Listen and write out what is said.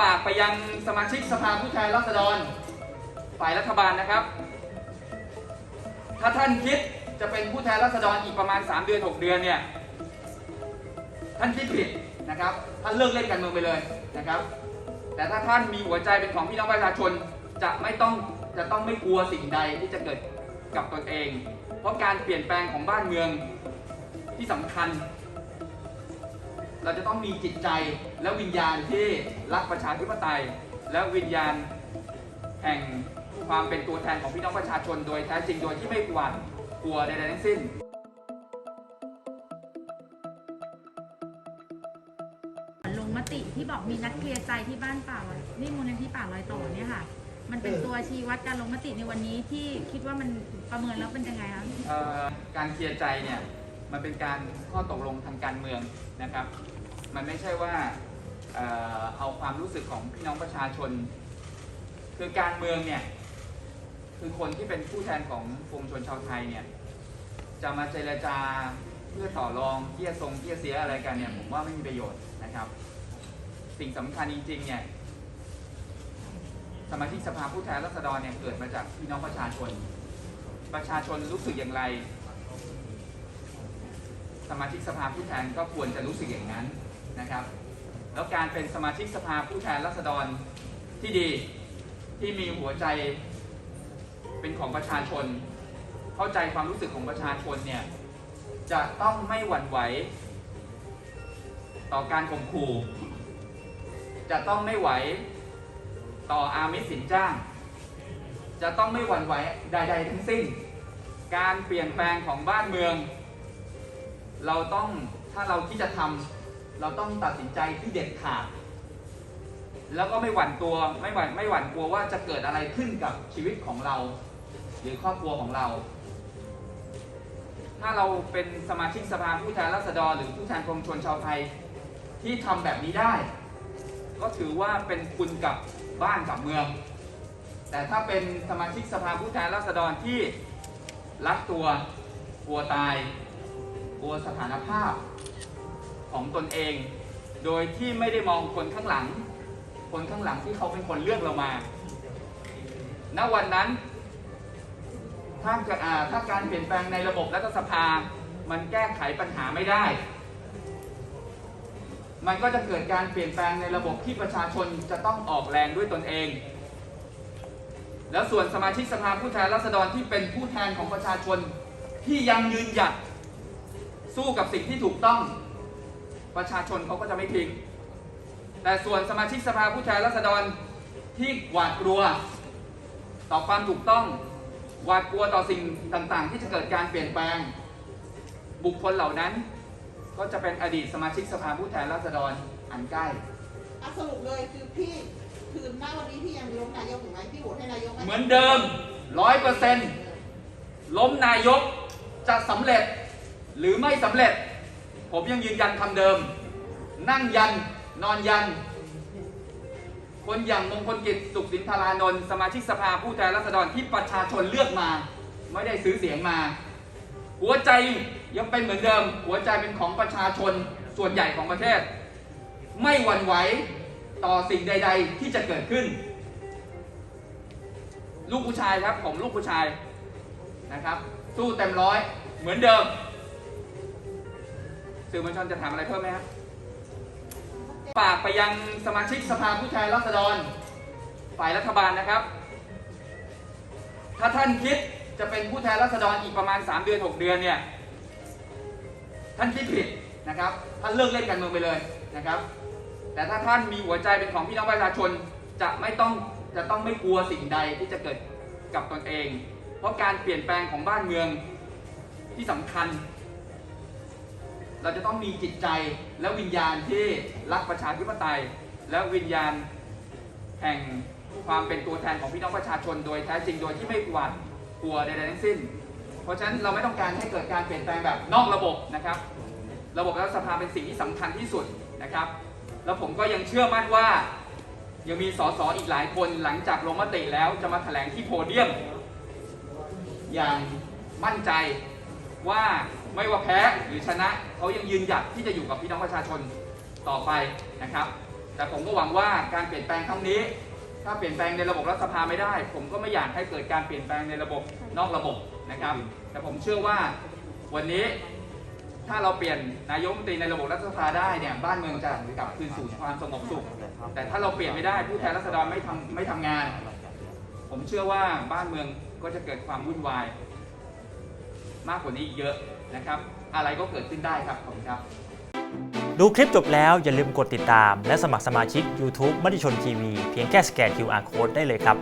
ฝากไปยังสมาชิกสภาผู้แทนราษฎร ฝ่ายรัฐบาลนะครับ ถ้าท่านคิดจะเป็นผู้แทนราษฎรอีกประมาณ 3 เดือน 6 เดือนเนี่ย ท่านคิดผิดนะครับ ท่านเลิกเล่นการเมืองไปเลยนะครับ แต่ถ้าท่านมีหัวใจเป็นของพี่น้องประชาชน จะไม่ต้องจะต้องไม่กลัวสิ่งใดที่จะเกิดกับตนเอง เพราะการเปลี่ยนแปลงของบ้านเมืองที่สำคัญ เราจะต้องมีจิตใจและวิญญาณที่รักประชาธิปไตย และวิญญาณแห่งความเป็นตัวแทนของพี่น้องประชาชน โดยแท้จริงโดยที่ไม่หวั่นกลัวใดๆทั้งสิ้นลงมติที่บอกมีนัดเคลียร์ใจที่บ้านป่าลอยนี่มูลนิธิป่าลอยต่อเนี่ยค่ะ มันเป็นตัวชี้วัดการลงมติในวันนี้ที่คิดว่ามันประเมินแล้วเป็นยังไงคะเอ่อการเคลียร์ใจเนี่ย มันเป็นการข้อตกลงทางการเมืองนะครับ มันไม่ใช่ว่าเอาความรู้สึกของพี่น้องประชาชน คือการเมืองเนี่ยคือคนที่เป็นผู้แทนของปวงชนชาวไทยเนี่ยจะมาเจรจาเพื่อต่อรองเกี้ยทรงเกี้ยเสียอะไรกันเนี่ยผมว่าไม่มีประโยชน์นะครับ สิ่งสำคัญจริงๆเนี่ยสมาชิกสภาผู้แทนราษฎรเนี่ยเกิดมาจากพี่น้องประชาชน ประชาชนรู้สึกอย่างไร สมาชิกสภาผู้แทนก็ควรจะรู้สึกอย่างนั้นนะครับ แล้วการเป็นสมาชิกสภาผู้แทนราษฎรที่ดีที่มีหัวใจเป็นของประชาชน เข้าใจความรู้สึกของประชาชนเนี่ยจะต้องไม่หวั่นไหวต่อการข่มขู่ จะต้องไม่ไหวต่ออามิสสินจ้าง จะต้องไม่หวั่นไหวใด ๆ ทั้งสิ้น การเปลี่ยนแปลงของบ้านเมือง เราต้องถ้าเราคิดจะทำเราต้องตัดสินใจที่เด็ดขาด แล้วก็ไม่หวั่นตัวไม่หวั่นไม่หวั่นกลัวว่าจะเกิดอะไรขึ้นกับชีวิตของเรา หรือครอบครัวของเรา ถ้าเราเป็นสมาชิกสภาผู้แทนราษฎร หรือผู้แทนปวงชนชาวไทยที่ทำแบบนี้ได้ ก็ถือว่าเป็นคุณกับบ้านกับเมือง แต่ถ้าเป็นสมาชิกสภาผู้แทนราษฎรที่รักตัวกลัวตาย กลัวสถานภาพของตนเอง โดยที่ไม่ได้มองคนข้างหลัง คนข้างหลังที่เขาเป็นคนเลือกเรามา ณ วันนั้น ถ้ากาถ้าการเปลี่ยนแปลงในระบบรัฐสภา มันแก้ไขปัญหาไม่ได้ มันก็จะเกิดการเปลี่ยนแปลงในระบบที่ประชาชนจะต้องออกแรงด้วยตนเอง แล้วส่วนสมาชิกสภาผู้แทนราษฎรที่เป็นผู้แทนของประชาชนที่ยังยืนหยัด สู้กับสิ่งที่ถูกต้อง ประชาชนเขาก็จะไม่ทิ้ง แต่ส่วนสมาชิกสภาผู้แทนราษฎรที่หวาดกลัว ต่อความถูกต้องหวาดกลัวต่อสิ่งต่างๆ ที่จะเกิดการเปลี่ยนแปลง บุคคลเหล่านั้น ก็จะเป็นอดีตสมาชิกสภาผู้แทนราษฎรอันใกล้อะสรุปเลยคือพี่คือหน้าวันนี้พี่ยังล้มนายกถูกไหมพี่โหวตให้นายกไหมเหมือนเดิมร้อยเปอร์เซ็นต์ล้มนายกจะสำเร็จ หรือไม่สำเร็จ ผมยังยืนยันคำเดิม นั่งยัน นอนยัน คนอย่างมงคลกิจสุขสินธารานนท์สมาชิกสภาผู้แทนราษฎรที่ประชาชนเลือกมา ไม่ได้ซื้อเสียงมา หัวใจยังเป็นเหมือนเดิม หัวใจเป็นของประชาชนส่วนใหญ่ของประเทศ ไม่หวั่นไหวต่อสิ่งใด ๆ ที่จะเกิดขึ้น ลูกผู้ชายครับผมลูกผู้ชายนะครับ สู้เต็มร้อยเหมือนเดิม สื่อมวลชนจะถามอะไรเพิ่มไหมครับฝากไปยังสมาชิกสภาผู้แทนราษฎร ฝ่ายรัฐบาลนะครับ ถ้าท่านคิดจะเป็นผู้แทนราษฎรอีกประมาณ 3 เดือน 6 เดือนเนี่ย ท่านคิดผิดนะครับ ท่านเลิกเล่นการเมืองไปเลยนะครับ แต่ถ้าท่านมีหัวใจเป็นของพี่น้องประชาชน จะไม่ต้องจะต้องไม่กลัวสิ่งใดที่จะเกิดกับตนเอง เพราะการเปลี่ยนแปลงของบ้านเมืองที่สำคัญ เราจะต้องมีจิตใจและวิญญาณที่รักประชาธิปไตย และวิญญาณแห่งความเป็นตัวแทนของพี่น้องประชาชน โดยแท้จริงโดยที่ไม่หวาดกลัวใดๆทั้งสิ้น เพราะฉะนั้นเราไม่ต้องการให้เกิดการเปลี่ยนแปลงแบบนอกระบบนะครับ ระบบรัฐสภาเป็นสิ่งที่สำคัญที่สุดนะครับ แล้วผมก็ยังเชื่อมั่นว่ายังมีสสอีกหลายคนหลังจากลงมติแล้วจะมาแถลงที่โพเดียม อย่างมั่นใจ ว่าไม่ว่าแพ้หรือชนะเขายังยืนหยัดที่จะอยู่กับพี่น้องประชาชนต่อไปนะครับ แต่ผมก็หวังว่าการเปลี่ยนแปลงครั้งนี้ ถ้าเปลี่ยนแปลงในระบบรัฐสภาไม่ได้ ผมก็ไม่อยากให้เกิดการเปลี่ยนแปลงในระบบนอกระบบนะครับ แต่ผมเชื่อว่าวันนี้ถ้าเราเปลี่ยนนายกรัฐมนตรีในระบบรัฐสภาได้เนี่ยบ้านเมืองจะกลับคืนสู่ความสงบสุข แต่ถ้าเราเปลี่ยนไม่ได้ผู้แทนราษฎรไม่ทำไม่ทำงาน ผมเชื่อว่าบ้านเมืองก็จะเกิดความวุ่นวาย มากกว่านี้อีกเยอะนะครับ อะไรก็เกิดขึ้นได้ครับขอบคุณครับ ดูคลิปจบแล้วอย่าลืมกดติดตาม และสมัครสมาชิก YouTube มติชนทีวีเพียงแค่สแกน QR Code ได้เลยครับ